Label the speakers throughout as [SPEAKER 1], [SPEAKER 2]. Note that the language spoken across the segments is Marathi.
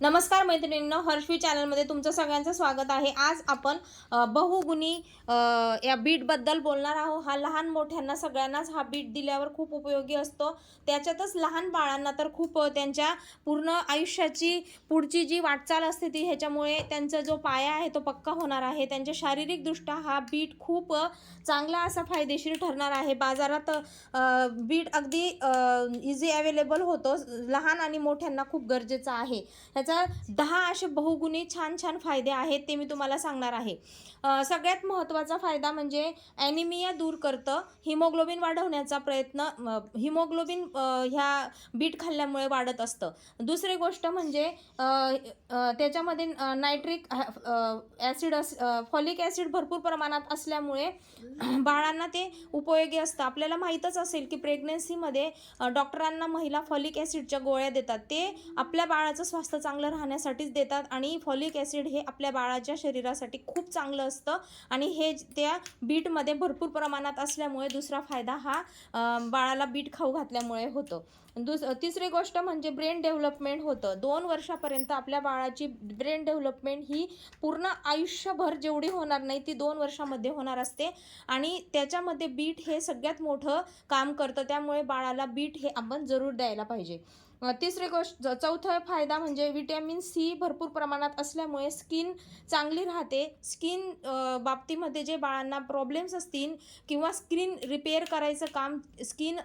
[SPEAKER 1] नमस्कार मैत्रिणींनो हर्षवी चॅनलमध्ये तुमचं सगळ्यांचं स्वागत आहे. आज आपण बहुगुणी या बीटबद्दल बोलणार आहोत. हा लहान मोठ्यांना सगळ्यांनाच हा बीट दिल्यावर खूप उपयोगी असतो. त्याच्यातच लहान बाळांना तर खूप त्यांच्या पूर्ण आयुष्याची पुढची जी वाटचाल असते ती ह्याच्यामुळे त्यांचा जो पाया आहे तो पक्का होणार आहे. त्यांच्या शारीरिकदृष्ट्या हा बीट खूप चांगला असा फायदेशीर ठरणार आहे. बाजारात बीट अगदी इझी अवेलेबल होतो. लहान आणि मोठ्यांना खूप गरजेचं आहे. त्याचा दहा असे बहुगुणी छान छान फायदे आहेत ते मी तुम्हाला सांगणार आहे. सगळ्यात महत्त्वाचा फायदा म्हणजे ॲनिमिया दूर करतं. हिमोग्लोबिन वाढवण्याचा प्रयत्न हिमोग्लोबिन ह्या बीट खाल्ल्यामुळे वाढत असतं. दुसरी गोष्ट म्हणजे त्याच्यामध्ये नायट्रिक ॲसिड अस फॉलिक ॲसिड भरपूर प्रमाणात असल्यामुळे बाळांना ते उपयोगी असतं. आपल्याला माहीतच असेल की प्रेग्नेन्सीमध्ये डॉक्टरांना महिला फॉलिक ॲसिडच्या गोळ्या देतात. ते आपल्या बाळाचं स्वास्थ्य चांगलं चांगलं राहण्यासाठीच देतात आणि फॉलिक ॲसिड हे आपल्या बाळाच्या शरीरासाठी खूप चांगलं असतं. आणि हे त्या बीटमध्ये भरपूर प्रमाणात असल्यामुळे दुसरा फायदा हा बाळाला बीट खाऊ घातल्यामुळे होतो. दुस तिसरी गोष्ट म्हणजे ब्रेन डेव्हलपमेंट होतं. दोन वर्षापर्यंत आपल्या बाळाची ब्रेन डेव्हलपमेंट ही पूर्ण आयुष्यभर जेवढी होणार नाही ती दोन वर्षामध्ये होणार असते. आणि त्याच्यामध्ये बीट हे सगळ्यात मोठं काम करतं. त्यामुळे बाळाला बीट हे आपण जरूर द्यायला पाहिजे. तिसरी गोष्ट चौथा फायदा म्हणजे विटॅमिन सी भरपूर प्रमाणात असल्यामुळे स्किन चांगली राहते. स्किन बाबतीमध्ये जे बाळांना प्रॉब्लेम्स असतील किंवा स्किन रिपेअर करायचं काम स्किन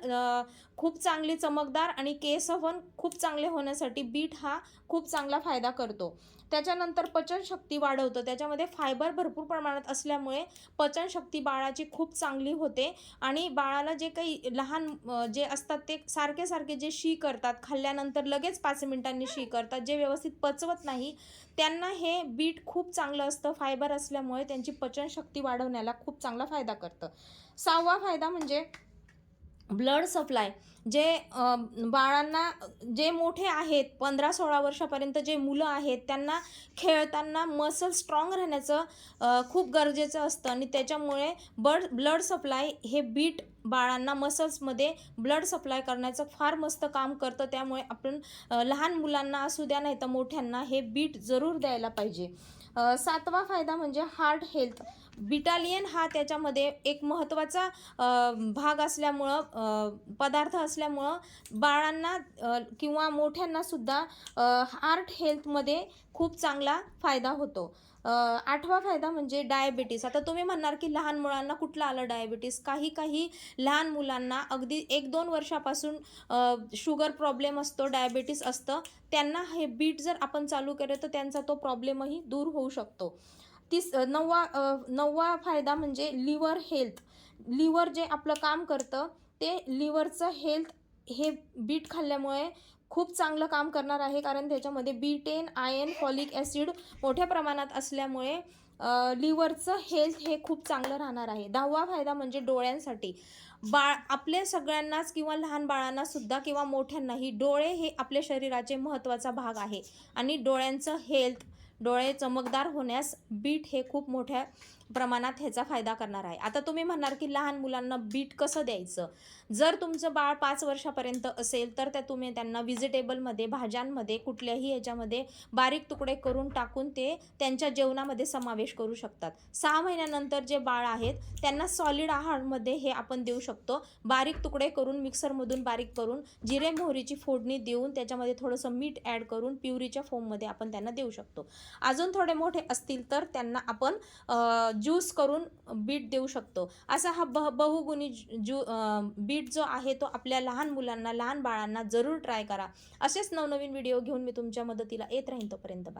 [SPEAKER 1] खूप चांगली चमकदार आणि केस खूप चांगले होण्यासाठी बीट हा खूप चांगला फायदा करतो. त्याच्यानंतर पचनशक्ती वाढवतं. त्याच्यामध्ये फायबर भरपूर प्रमाणात असल्यामुळे पचनशक्ती बाळाची खूप चांगली होते आणि बाळाला जे काही लहान जे असतात ते सारखे सारखे जे शी करतात खाल्ल्या त्यानंतर लगेच पाच मिनिटांनी शी करतात. जे व्यवस्थित पचवत नाही त्यांना हे बीट खूप चांगलं असतं. फायबर असल्यामुळे त्यांची पचनशक्ती वाढवण्याला खूप चांगला फायदा करतं. सहावा फायदा म्हणजे ब्लड सप्लाय. जे बाळांना जे मोठे आहेत पंधरा सोळा वर्षापर्यंत जे मुलं आहेत त्यांना खेळताना मसल स्ट्रॉंग राहण्याचं खूप गरजेचं असतं. आणि त्याच्यामुळे बड ब्लड सप्लाय हे बीट बाळांना मसल्समध्ये ब्लड सप्लाय करण्याचं फार मस्त काम करतं. त्यामुळे आपण लहान मुलांना असू द्या नाही तर मोठ्यांना हे बीट जरूर द्यायला पाहिजे. सातवा फायदा म्हणजे हार्ट हेल्थ बिटालियन हा त्याच्यामध्ये एक महत्त्वाचा भाग असल्यामुळं पदार्थ असल्यामुळं बाळांना किंवा मोठ्यांनासुद्धा हार्ट हेल्थमध्ये खूप चांगला फायदा होतो. आठवा फायदा म्हणजे डायबिटीस आता तुम्ही म्हणणार की लहान मुलांना कुठलं आलं डायबिटीस काही काही लहान मुलांना अगदी एक दोन वर्षापासून शुगर प्रॉब्लेम असतो डायबिटीस असतं. त्यांना हे बीट जर आपण चालू केलं तर त्यांचा तो प्रॉब्लेमही दूर होऊ शकतो. तीस नववा नववा फायदा म्हणजे लिव्हर हेल्थ लिव्हर जे आपलं काम करतं ते लिव्हरचं हेल्थ हे बीट खाल्ल्यामुळे खूप चांगलं काम करणार आहे कारण त्याच्यामध्ये B ten ion folic acid मोठ्या प्रमाणात असल्यामुळे लिव्हरचं हेल्थ हे खूप चांगलं राहणार आहे. दहावा फायदा म्हणजे डोळ्यांसाठी. बाळ आपल्या सगळ्यांनाच किंवा लहान बाळांना सुद्धा किंवा मोठ्यांनाही डोळे हे आपल्या शरीराचे महत्त्वाचा भाग आहे. आणि डोळ्यांचं हेल्थ डोळे चमकदार होण्यास बीट हे खूप मोठ्या प्रमाणात ह्याचा फायदा करणार आहे. आता तुम्ही म्हणणार की लहान मुलांना बीट कसं द्यायचं? जर तुमचं बाळ पाच वर्षापर्यंत असेल तर त्या तुम्ही त्यांना व्हिजिटेबलमध्ये भाज्यांमध्ये कुठल्याही ह्याच्यामध्ये बारीक तुकडे करून टाकून ते त्यांच्या जेवणामध्ये समावेश करू शकतात. सहा महिन्यानंतर जे बाळ आहेत त्यांना सॉलिड आहारमध्ये हे आपण देऊ शकतो. बारीक तुकडे करून मिक्सरमधून बारीक करून जिरे मोहरीची फोडणी देऊन त्याच्यामध्ये थोडंसं मीठ ॲड करून प्युरीच्या फॉर्ममध्ये आपण त्यांना देऊ शकतो. अजून थोडे मोठे असतील तर त्यांना आपण ज्यूस करून बीट देऊ शकतो. असा हा बह बहुगुणी ज्यू बीट जो आहे तो आपल्या लहान मुलांना लहान बाळांना जरूर ट्राय करा. असेच नवनवीन व्हिडिओ घेऊन मी तुमच्या मदतीला येत राहीन तोपर्यंत.